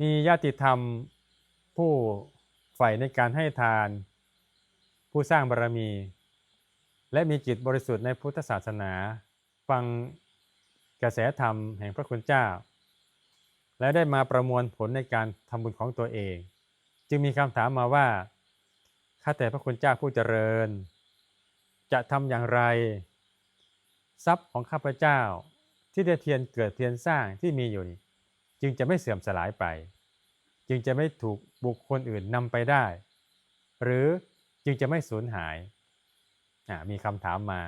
มีญาติธรรมผู้ใฝ่ในการให้ทาน ผู้สร้างบารมี และมีจิตบริสุทธิ์ในพุทธศาสนา ฟังกระแสธรรมแห่งพระคุณเจ้า และได้มาประมวลผลในการทำบุญของตัวเอง จึงมีคำถามมาว่าข้าแต่พระคุณเจ้าผู้เจริญ จะทำอย่างไร ทรัพย์ของข้าพเจ้าที่ได้เทียนเกิดเทียนสร้างที่มีอยู่นี่ จึงจะไม่เสื่อมสลายไป จึงจะไม่ถูกบุคคลอื่นนำไปได้ หรือจึงจะไม่สูญหายอ่ามีคำถามมา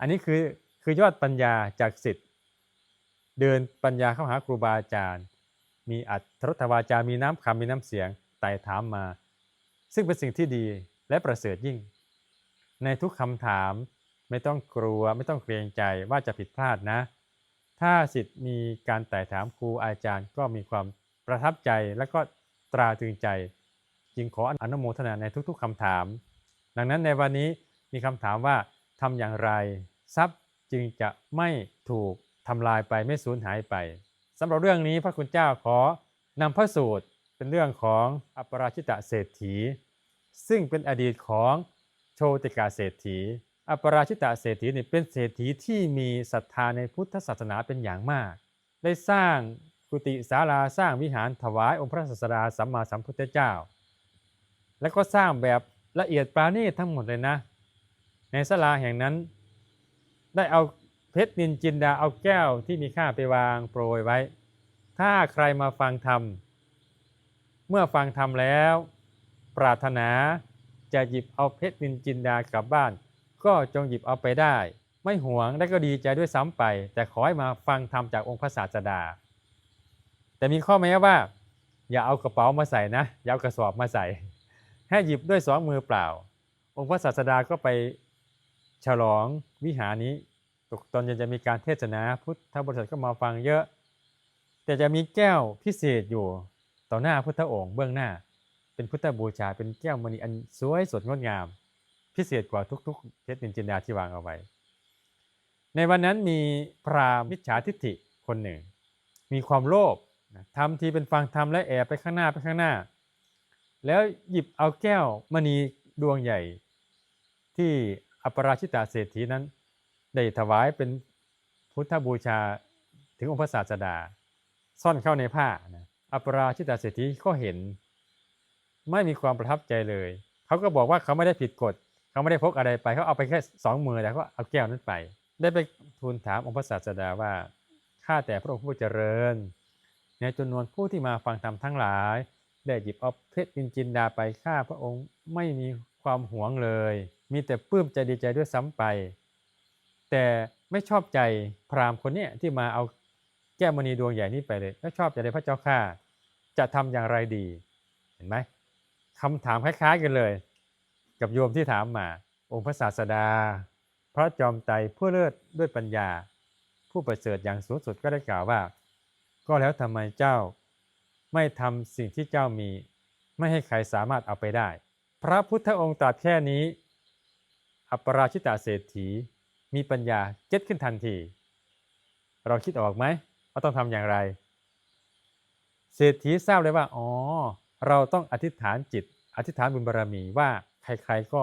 อันนี้คือคือยอดปัญญาจากสิทธิ์เดินปัญญาเข้าหาครูบาอาจารย์ มีอัตถรถวาจา มีน้ำคำมีน้ำเสียงไต่ถามมา ซึ่งเป็นสิ่งที่ดีและประเสริฐยิ่ง ในทุกคำถามไม่ต้องกลัวไม่ต้องเกรงใจว่าจะผิดพลาดนะ ถ้าสิทธิ์มีการไต่ถามครูอาจารย์ก็มีความประทับใจและก็ตราตรึงใจ จึงขออนุโมทนาในทุกๆคำถาม ดังนั้นในวันนี้มีคำถามว่าทำอย่างไรทรัพย์จึงจะไม่ถูกทำลายไปไม่สูญหายไปสำหรับเรื่องนี้พระคุณเจ้าขอนำพระสูตรเป็นเรื่องของอัปราชิตะเศรษฐี ซึ่งเป็นอดีตของโชติกาเศรษฐี อัปราชิตะเศรษฐีเนี่ยเป็นเศรษฐีที่มีศรัทธาในพุทธศาสนาเป็นอย่างมาก ได้สร้างกุฏิศาลาสร้างวิหารถวายองค์พระศาสดาสัมมาสัมพุทธเจ้า แล้วก็สร้างแบบละเอียดปราณีตทั้งหมดเลยนะ ในศาลาแห่งนั้น ได้เอาเพชรนินจินดาเอาแก้วที่มีค่าไปวางโปรยไว้ ถ้าใครมาฟังธรรม เมื่อฟังธรรมแล้ว ปรารถนาจะหยิบเอาเพชรนินจินดากลับบ้าน ก็จงหยิบเอาไปได้ ไม่หวงและก็ดีใจด้วยซ้ำไป แต่ขอให้มาฟังธรรมจากองค์พระศาสดา แต่มีข้อแม้ว่า อย่าเอากระเป๋ามาใส่นะ อย่าเอากระสอบมาใส่ ให้หยิบด้วยสองมือเปล่า องค์พระศาสดาก็ไปฉลองวิหารนี้ตกตอนเย็นจะมีการเทศนาพุทธบริษัทก็มาฟังเยอะ แต่จะมีแก้วพิเศษอยู่ต่อหน้าพุทธองค์เบื้องหน้า เป็นพุทธบูชาเป็นแก้วมณีอันสวยสดงดงาม พิเศษกว่าทุกๆเพชรนินจินดาที่วางเอาไว้ ในวันนั้นมีพราหมณ์มิจฉาทิฏฐิคนหนึ่ง มีความโลภทำทีเป็นฟังธรรมและแอบไปข้างหน้าไปข้างหน้า แล้วหยิบเอาแก้วมณีดวงใหญ่ ที่อัปราชิตาเศรษฐีนั้น ได้ถวายเป็นพุทธบูชาถึงองค์พระศาสดา ซ่อนเข้าในผ้านะอัปราชิตาเศรษฐีก็เห็น ไม่มีความประทับใจเลย เขาก็บอกว่าเขาไม่ได้ผิดกฎ เขาไม่ได้พกอะไรไปเขาเอาไปแค่สองมือแต่เขาเอาแก้วนั้นไป ได้ไปทูลถามองค์พระศาสดาว่าข้าแต่พระองค์ผู้เจริญ ในจำนวนผู้ที่มาฟังธรรมทั้งหลาย ได้หยิบเอาเพชรนินจินดาไปข้าพระองค์ไม่มีความหวงเลย มีแต่ปลื้มใจดีใจด้วยซ้ำไป แต่ไม่ชอบใจพราหมณ์คนนี้ที่มาเอาแก้วมณีดวงใหญ่นี้ไปเลยไม่ชอบใจเลยพระเจ้าข้าจะทำอย่างไรดี เห็นไหมคำถามคล้ายๆกันเลย กับโยมที่ถามมา องค์พระศาสดา พระจอมไตรผู้เลิศด้วยปัญญา ผู้ประเสริฐอย่างสูงสุดก็ได้กล่าวว่า ก็แล้วทำไมเจ้า ไม่ทำสิ่งที่เจ้ามี ไม่ให้ใครสามารถเอาไปได้ พระพุทธองค์ตรัสแค่นี้ อัปราชิตาเศรษฐี มีปัญญาเก็ตขึ้นทันที เราคิดออกไหมว่าต้องทำอย่างไร เศรษฐีทราบเลยว่า อ๋อ เราต้องอธิษฐานจิต อธิษฐานบุญบารมีว่า ใครๆก็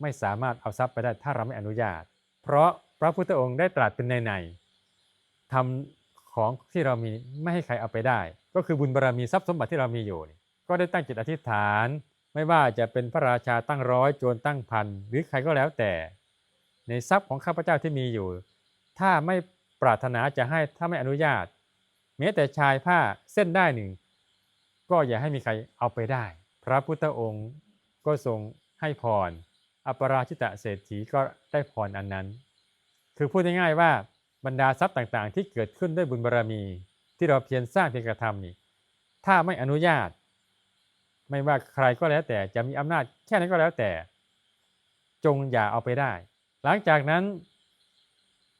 ไม่สามารถเอาทรัพย์ไปได้ถ้าเราไม่อนุญาต เพราะพระพุทธองค์ได้ตรัสเป็นในในๆทำของที่เรามีไม่ให้ใครเอาไปได้ ก็คือบุญบารมีทรัพย์สมบัติที่เรามีอยู่ ก็ได้ตั้งจิตอธิษฐาน ไม่ว่าจะเป็นพระราชาตั้งร้อยโจรตั้งพันหรือใครก็แล้วแต่ ในทรัพย์ของข้าพเจ้าที่มีอยู่ ถ้าไม่ปรารถนาจะให้ถ้าไม่อนุญาตแม้แต่ชายผ้าเส้นได้หนึ่ง ก็อย่าให้มีใครเอาไปได้ พระพุทธองค์ก็ทรง ให้พร อัปราชิตะเศรษฐีก็ได้พรอันนั้น คือพูดง่ายๆว่าบรรดาทรัพย์ต่างๆ ที่เกิดขึ้นด้วยบุญบารมี ที่เราเพียรสร้างเพียรกระทำนี่ถ้าไม่อนุญาต ไม่ว่าใครก็แล้วแต่จะมีอำนาจแค่นั้นก็แล้วแต่ จงอย่าเอาไปได้ หลังจากนั้น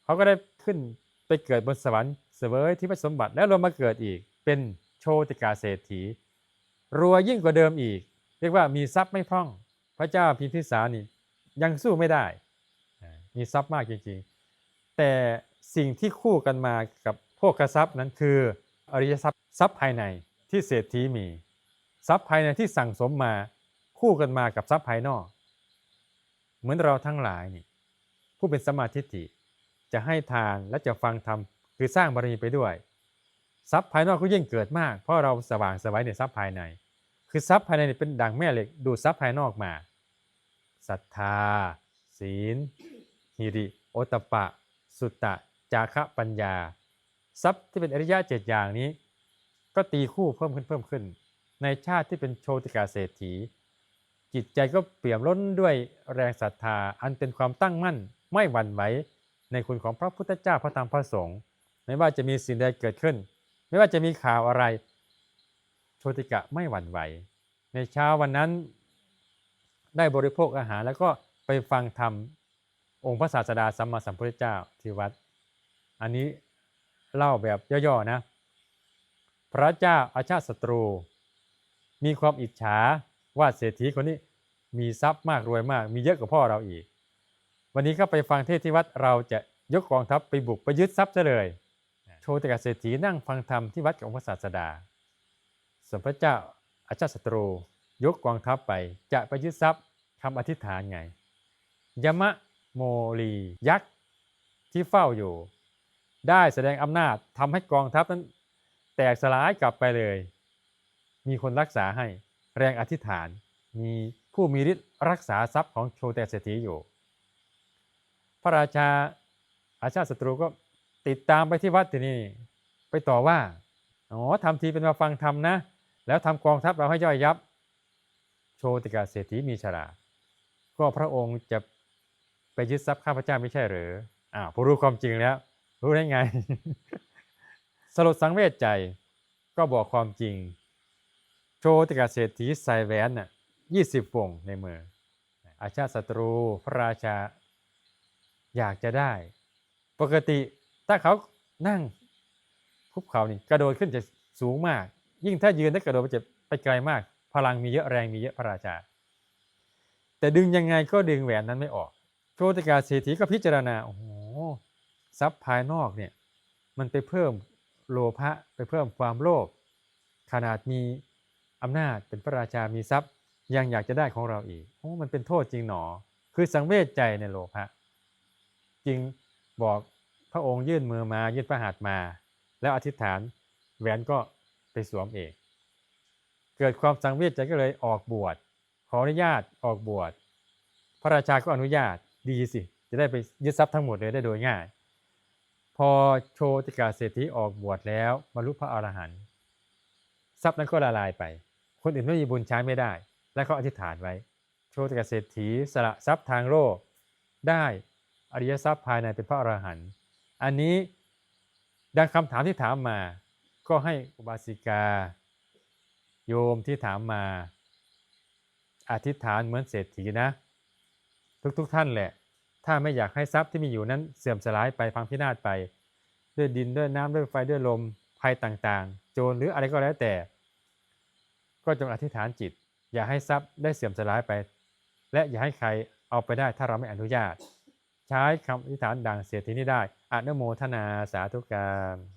เขาก็ได้ขึ้นไปเกิดบนสวรรค์เสวยที่พระสมบัติแล้วลงมาเกิดอีก เป็นโชติกาเศรษฐีรวยยิ่งกว่าเดิมอีก เรียกว่ามีทรัพย์ไม่พร่อง พระเจ้าพิมพิสารนี่ยังสู้ไม่ได้ มีทรัพย์มากจริงๆ แต่สิ่งที่คู่กันมากับพวกกทรัพย์นั้นคืออริยทรัพย์ทรัพย์ภายในที่เศรษฐีมีทรัพย์ภายในที่สั่งสมมาคู่กันมากับทรัพย์ภายนอก เหมือนเราทั้งหลายนี่ผู้เป็นสมาธิฐิจะให้ทานและจะฟังธรรมคือสร้างบารมีไปด้วย ทรัพย์ภายนอกก็ยิ่งเกิดมาก เพราะเราสว่างสวัยในทรัพย์ภายใน คือทรัพย์ภายในนี่เป็นดังแม่เหล็ก ดูดทรัพย์ภายนอกมาศรัทธา ศีลหิริ โอตปปะ สุตตะ จาคะปัญญา ทรัพย์ที่เป็นอริยะเจ็ดอย่างนี้ ก็ตีคู่เพิ่มขึ้นเพิ่มขึ้น ในชาติที่เป็นโชติกาเศรษฐี จิตใจก็เปี่ยมล้นด้วยแรงศรัทธาอันเป็นความตั้งมั่นไม่หวั่นไหวในคุณของพระพุทธเจ้าพระธรรมพระสงฆ์ไม่ว่าจะมีสิ่งใดเกิดขึ้น ไม่ว่าจะมีข่าวอะไร โชติกะไม่หวั่นไหว ในเช้าวันนั้นได้บริโภคอาหารแล้วก็ไปฟังธรรมองค์พระศาสดาสัมมาสัมพุทธเจ้าที่วัด อันนี้เล่าแบบย่อๆนะ พระเจ้าอาชาติศัตรู มีความอิจฉาว่าเศรษฐีคนนี้มีทรัพย์มากรวยมาก มีเยอะกว่าพ่อเราอีก วันนี้ก็ไปฟังเทศที่วัดเราจะยกกองทัพไปบุกไปยึดทรัพย์ซะเลย โชติกาเศรษฐีนั่งฟังธรรมที่วัดของพระศาสดา สมพระเจ้าอาชาติศัตรูยกกองทัพไปจะไปยึดทรัพย์คำอธิษฐานไง ยมะโมลียักษ์ที่เฝ้าอยู่ ได้แสดงอำนาจทำให้กองทัพนั้น แตกสลายกลับไปเลย มีคนรักษาให้แรงอธิษฐาน มีผู้มีฤทธิ์รักษาทรัพย์ของโชติเศรษฐีอยู่ พระราชาอาชาติศัตรูก็ติดตามไปที่วัดที่นี่ไปต่อว่า อ๋อทำทีเป็นมาฟังธรรมนะ แล้วทำกองทัพเราให้ย่อยยับ โชติกาเศรษฐีมีฉลาดก็พระองค์จะไปยึดทรัพย์ข้าพเจ้าไม่ใช่หรืออ้าวพอรู้ความจริงแล้ว รู้ได้ไง สลดสังเวชใจก็บอกความจริง โชติกาเศรษฐีใส่แหวนน่ะยี่สิบวงในมือ อาชาศัตรูพระราชาอยากจะได้ ปกติถ้าเขานั่งคุกเขานี่กระโดดขึ้นจะสูงมาก ยิ่งถ้ายืนถ้ากระโดดมันจะไปไกลมาก พลังมีเยอะแรงมีเยอะพระราชา แต่ดึงยังไงก็ดึงแหวนนั้นไม่ออกโชติกาเศรษฐีก็พิจารณาโอ้โหทรัพย์ภายนอกเนี่ยมันไปเพิ่มโลภะไปเพิ่มความโลภขนาดมีอำนาจเป็นพระราชามีทรัพย์ยังอยากจะได้ของเราอีกโอ้มันเป็นโทษจริงหนอ คือสังเวชใจในโลภะจึงบอกพระองค์ยื่นมือมายื่นพระหัตถ์มา แล้วอธิษฐานแหวนก็ ไปสวมเองเกิดความสังเวชใจก็เลยออกบวชขออนุญาตออกบวชพระราชาก็อนุญาตดีสิ จะได้ไปยึดทรัพย์ทั้งหมดเลยได้โดยง่าย พอโชติกาเศรษฐีออกบวชแล้วบรรลุพระอรหันต์ทรัพย์นั้นก็ละลายไป คนอื่นไม่มีบุญใช้ไม่ได้ และเขาอธิษฐานไว้ โชติกาเศรษฐีสละทรัพย์ทางโลกได้อริยทรัพย์ภายในเป็นพระอรหันต์อันนี้ดังคำถามที่ถามมา ก็ให้อุบาสิกา โยมที่ถามมา อธิษฐานเหมือนเศรษฐีนะ ทุกๆทท่านแหละ ถ้าไม่อยากให้ทรัพย์ที่มีอยู่นั้นเสื่อมสลายไปพังพินาศไป ด้วยดินด้วยน้ำด้วยไฟด้วยลมภัยต่างๆ โจรหรืออะไรก็แล้วแต่ ก็จงอธิษฐานจิต อย่าให้ทรัพย์ได้เสื่อมสลายไป และอย่าให้ใครเอาไปได้ถ้าเราไม่อนุญาต ใช้คำอธิษฐานดังเสียทีนี้ได้อนุโมทนาสาธุการ